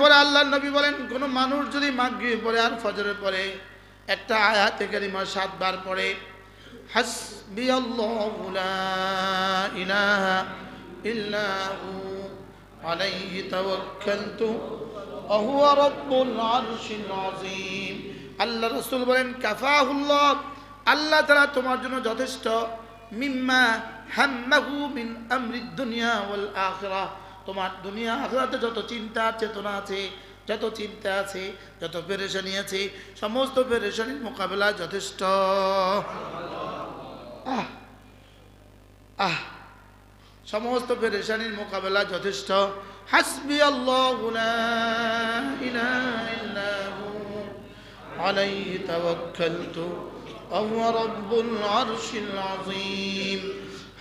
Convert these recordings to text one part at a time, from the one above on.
পরে আল্লাহ নবী বলেন, কোন মানুষ যদি মাগরিব পরে আর ফজরের পরে, একটা আয়াতে কারিমা সাতবার পড়ে হাসবি আল্লাহু রাসূল বলেন আল্লাহ তোমার জন্য যথেষ্ট, মিম্মা হাম্মাহু মিন আমরিদ দুনিয়া তোমার দুনিয়া আখরাতে যত চিন্তা চেতনা আছে যত চিন্তা আছে যত পেরেশানি আছে সমস্ত পেরেশানির মোকাবেলা যথেষ্ট আহ আহ সমস্ত পেরেশানির মোকাবেলা যথেষ্ট হাসবি আল্লাহ عليه توكلت وهو رب العرش العظيم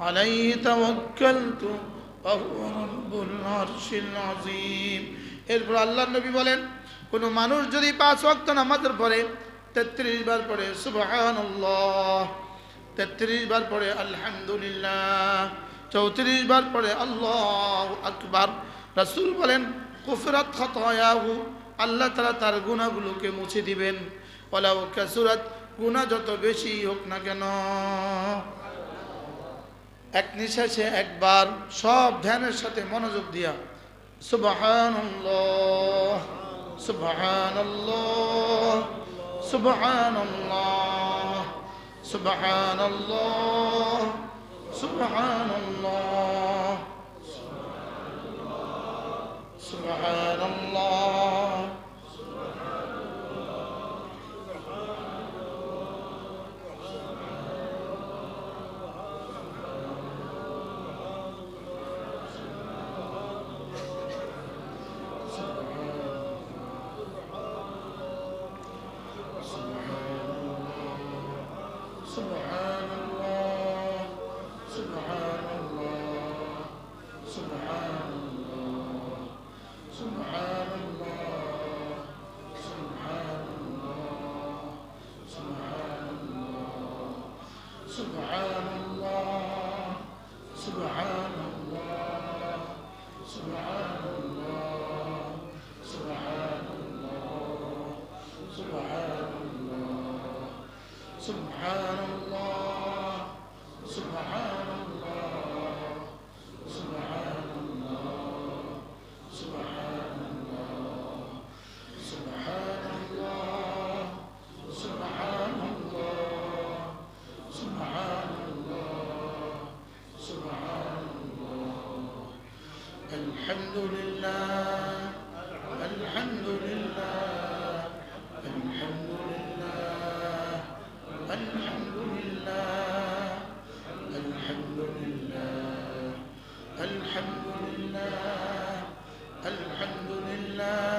عليه توكلت وهو رب العرش العظيم এরপর আল্লাহ নবী বলেন কোন মানুষ যদি পাঁচ ওয়াক্ত নামাজের পরে তেত্রিশ বার পড়ে সুবহানাল্লাহ তেত্রিশ বার পড়ে আলহামদুলিল্লাহ চৌত্রিশ বার পড়ে আল্লাহ আকবার রাসূল বলেন কুফরাত খাতায়াহু আল্লাহ তাআলা তার গুনাহগুলোকে মুছে দিবেন ওয়ালাউ কাসুরাত গুনাহ যত বেশি হোক না কেন এক নিঃশ্বাসে একবার সব ধ্যানের সাথে মনোযোগ দিয়া সুবহানাল্লাহ সুবহানাল্লাহ সুবহানাল্লাহ সুবহানাল্লাহ। الله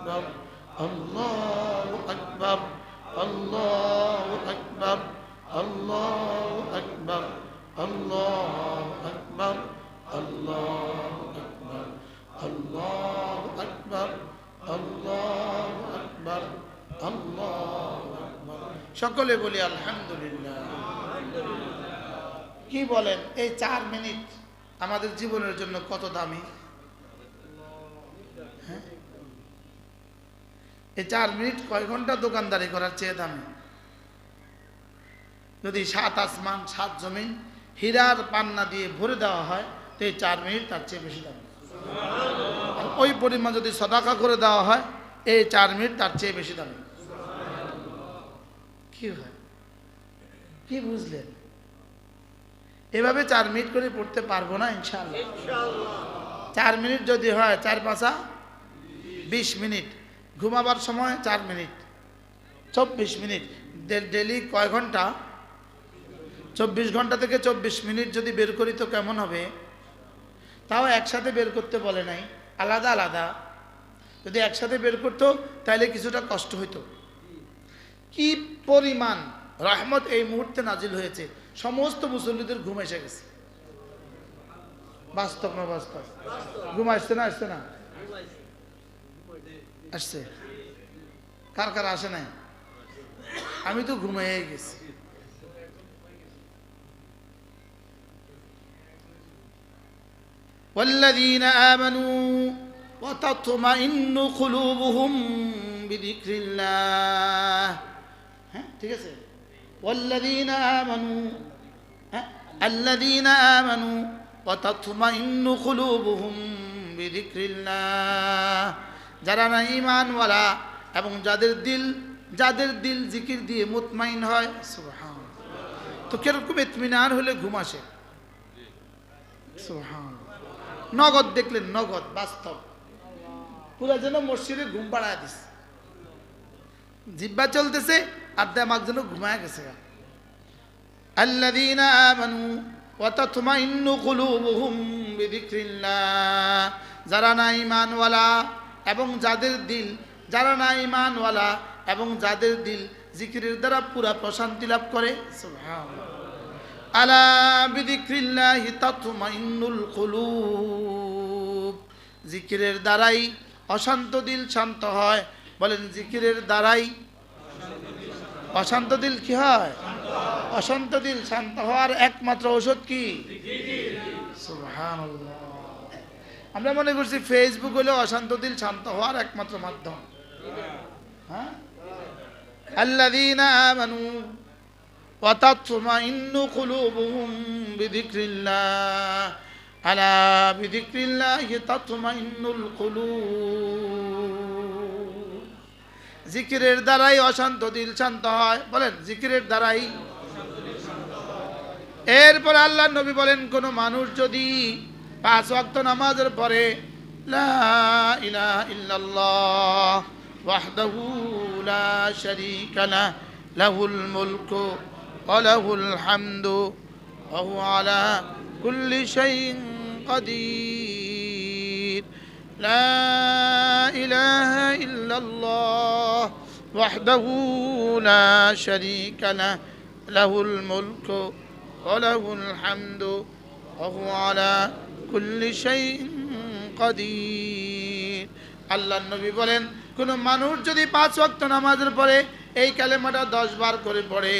أكبر الله أكبر الله أكبر الله أكبر الله أكبر الله أكبر الله أكبر الله أكبر الله أكبر الله أكبر সকলে বলি আলহামদুলিল্লাহ কি বলেন এই চার মিনিট আমাদের জীবনের জন্য কত দামি এই চার মিনিট কয় ঘণ্টা দোকানদারি করার চেয়ে দামি? যদি সাত আসমান সাত জমিন হীরার পান্না দিয়ে ভরে দেওয়া হয় তো এই চার মিনিট তার চেয়ে বেশি দামি। ওই পরিমাণ যদি সদাকা করে দেওয়া হয় এই চার মিনিট তার চেয়ে বেশি দামি। কি হয়? কি বুঝলেন? এভাবে চার মিনিট করে পড়তে পারব না ইনশাল্লাহ চার মিনিট যদি হয় চার পাঁচা বিশ মিনিট। ঘুমাবার সময় চার মিনিট, চব্বিশ মিনিট ডেলি কয় ঘণ্টা? চব্বিশ ঘণ্টা থেকে চব্বিশ মিনিট যদি বের করি তো কেমন হবে? তাও একসাথে বের করতে বলে নাই, আলাদা আলাদা। যদি একসাথে বের করতো তাহলে কিছুটা কষ্ট হইতো। কি পরিমাণ রহমত এই মুহূর্তে নাজিল হয়েছে, সমস্ত মুসল্লিদের ঘুম এসে গেছে। বাস্তব না বাস্তব? ঘুম আসছে না আসছে না? আসছে কার কার আসে নাই আমি তো ঘুমিয়ে গেছি والذين آمنوا وتطمئن قلوبهم بذكر الله হ্যাঁ ঠিক আছে والذين آمنوا হ্যাঁ الذين آمنوا وتطمئن قلوبهم بذكر الله যারা না ঈমানওয়ালা এবং যাদের দিল যাদের দিল জিকির দিয়ে মুতমাইন হয় সুবহান তো কিরকম ইতমিনান হলে ঘুম আসে সুবহান নগদ দেখলেন নগদ বাস্তব পুরা যেন মসজিদে ঘুম পাড়ায় দিস জিব্বা চলতেছে আর দেমাগ যেন ঘুমায় গেছে الذين آمنوا وتطمئن قلوبهم بذكر الله যারা না ঈমানওয়ালা এবং যাদের দিল যারা না ঈমানওয়ালা এবং যাদের দিল জিকিরের দ্বারা পুরা প্রশান্তি লাভ করে। জিকিরের দ্বারাই অশান্ত দিল শান্ত হয়। বলেন জিকিরের দ্বারাই অশান্ত দিল কি হয়? অশান্ত দিল শান্ত হওয়ার একমাত্র ঔষধ কি? সুবহানাল্লাহ। আমরা মনে করছি ফেসবুক হলো অশান্ত দিল শান্ত হওয়ার একমাত্র মাধ্যম হ্যাঁ আল্লাযীনা আমানু وتطمئن قلوبهم بذكر الله ألا بذكر الله تطمئن القلوب জিকিরের দ্বারাই অশান্ত দিল শান্ত হয় বলেন জিকিরের দ্বারাই এরপর আল্লাহ নবী বলেন কোন মানুষ যদি পাঁচ ওয়াক্ত নামাজের পরে লা ইলাহা ইল্লাল্লাহ ওয়াহদাহু লা শারীকা লা লাহুল মুলকু ওয়া লাহুল হামদু ওয়া হুয়া আলা কুল্লি শাইইন قدير লা ইলাহা ইল্লাল্লাহ وحده لا شريك له له الملك وله الحمد وهو على আল্লাহ নবী বলেন, কোনো মানুষ যদি পাঁচ ওয়াক্ত নামাজের পরে এই কালেমাটা দশ বার করে পড়ে,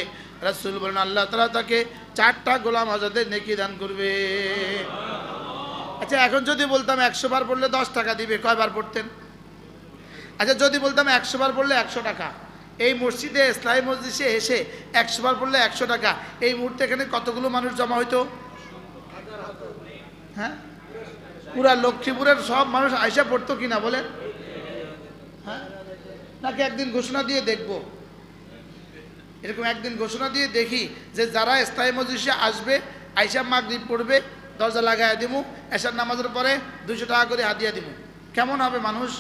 রাসুল বলেন, আল্লাহ তালা তাকে চারটা গোলাম আজাদের নেকি দান করবে। আচ্ছা এখন যদি বলতাম একশো বার পড়লে দশ টাকা দিবে কয়বার পড়তেন? আচ্ছা যদি বলতাম একশো বার পড়লে একশো টাকা, এই মসজিদে, ইসলামী মসজিদে এসে একশো বার পড়লে একশো টাকা, এই মুহূর্তে এখানে কতগুলো মানুষ জমা হইতো? হ্যাঁ? পুরা লক্ষ্মীপুরের সব মানুষ আয়সা পড়তো কিনা বলেন? হ্যাঁ? নাকি একদিন ঘোষণা দিয়ে দেখব? এরকম একদিন ঘোষণা দিয়ে দেখি যে যারা স্থায়ী মজলিসে আসবে, আইসা মাগরিব পড়বে, দরজা লাগাইয়া দিব এসার নামাজের পরে দুশো টাকা করে হাদিয়া দিব কেমন হবে মানুষ?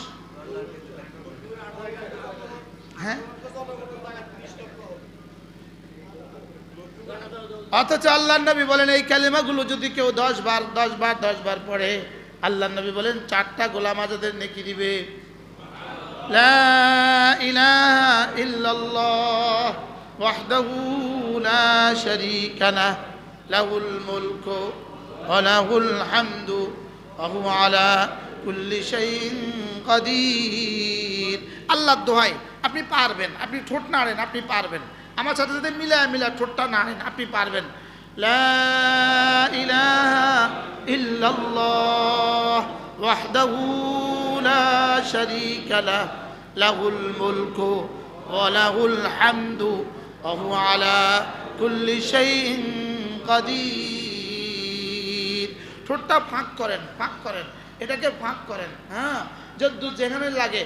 অথচ আল্লাহ নবী বলেন, এই ক্যালিমাগুলো যদি কেউ দশ বার দশ বার দশ বার পড়ে, আল্লাহ নবী বলেন, চারটা গোলাম আজাদের নেকি দিবে। আল্লাহ দোহাই আপনি পারবেন, আপনি ঠোঁট নাড়েন, আপনি পারবেন। আমার সাথে সাথে মিলা মিলা ঠোঁটটা নাড়েন আপনি পারবেন। ঠোঁটটা ফাঁক করেন ফাঁক করেন, এটাকে ফাঁক করেন হ্যাঁ। যদি যেখানে লাগে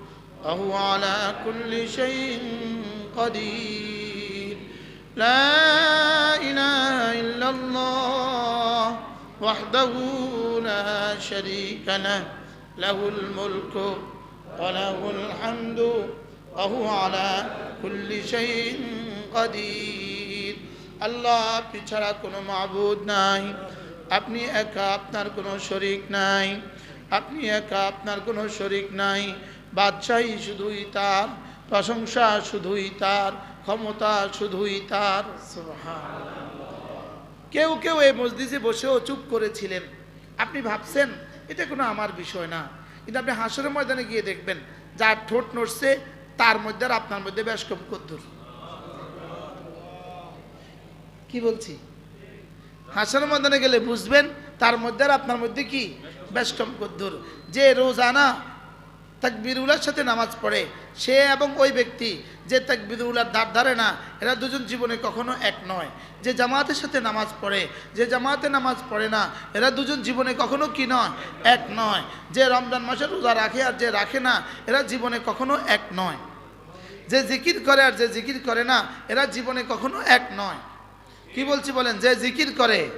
وهو على كل شيء قدير لا إله إلا الله وحده لا شريك له له الملك وله الحمد وهو على كل شيء قدير الله পিছাড়া কোনো মাবুদ নাই আপনি একা আপনার কোনো শরিক নাই আপনি একা আপনার কোনো শরিক নাই বাদশাহী শুধুই তার, প্রশংসা শুধুই তার, ক্ষমতা শুধুই তার। কেউ কেউ এই মসজিদে বসেও চুপ করেছিলেন। আপনি ভাবছেন, এটা কোনো আমার বিষয় না। কিন্তু আপনি হাসরের ময়দানে গিয়ে দেখবেন, যার ঠোঁট নড়ছে, তার মধ্যে আর আপনার মধ্যে বেশ কম কদ্দুর। কি বলছি? হাসরের ময়দানে গেলে বুঝবেন, তার মধ্যে আর আপনার মধ্যে কি? বেশ কম কদ্দুর। যে রোজানা তাকবিরুলার সাথে নামাজ পড়ে। সে এবং ওই ব্যক্তি যে তাকবিরুলার দাঁড় ধারে না, এরা দুজন জীবনে কখনো এক নয়। যে জামাতের সাথে নামাজ পড়ে, যে জামাতে নামাজ পড়ে না, এরা দুজন জীবনে কখনো কি নয়? এক নয়। যে রমজান মাসে রোজা রাখে আর যে রাখে না, এরা জীবনে কখনো এক নয়। যে জিকির করে আর যে জিকির করে না, এরা জীবনে কখনো এক নয়। কি বলছি বলেন? যে জিকির করে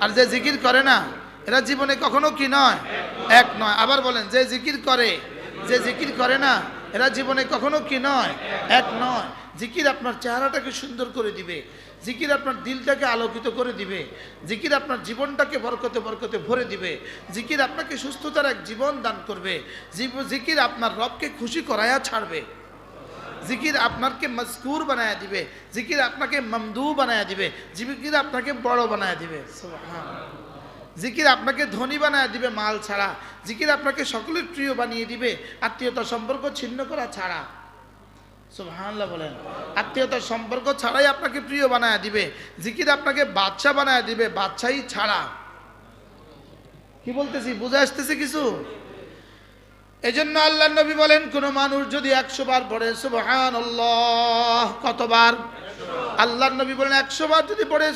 আর যে জিকির করে না, এরা জীবনে কখনো কি নয়? এক নয়। আবার বলেন, যে জিকির করে যে জিকির করে না, এরা জীবনে কখনো কি নয়? এক নয়। জিকির আপনার চেহারাটাকে সুন্দর করে দিবে। জিকির আপনার দিলটাকে আলোকিত করে দিবে। জিকির আপনার জীবনটাকে বরকতে বরকতে ভরে দিবে। জিকির আপনাকে সুস্থতার এক জীবন দান করবে। জিকির আপনার রবকে খুশি করায়া ছাড়বে। জিকির আপনাকে মজকুর বানায় দিবে। জিকির আপনাকে মমদু বানায় দিবে। জিকির আপনাকে বড় বানায় দিবে। সুবহান। জিকির আপনাকে ধনী বানায় দিবে মাল ছাড়া। জিকির আপনাকে সকলের প্রিয় বানিয়ে দিবে। আত্মীয়তা সম্পর্ক ছিন্ন করা ছাড়া। সুবহানাল্লাহ বলেন। আত্মীয়তার সম্পর্ক ছাড়াই আপনাকে প্রিয় বানায় দিবে। জিকির আপনাকে বাচ্চা বানায় দিবে বাচ্চাই ছাড়া। কি বলতেছি? বুঝে আসতেছে কিছু? এজন্য আল্লাহ নবী বলেন, কোন মানুষ যদি একশো বার পড়ে সুবহান কতবার? আল্লাহ নবী বলেন, একশো বার যদি পড়ে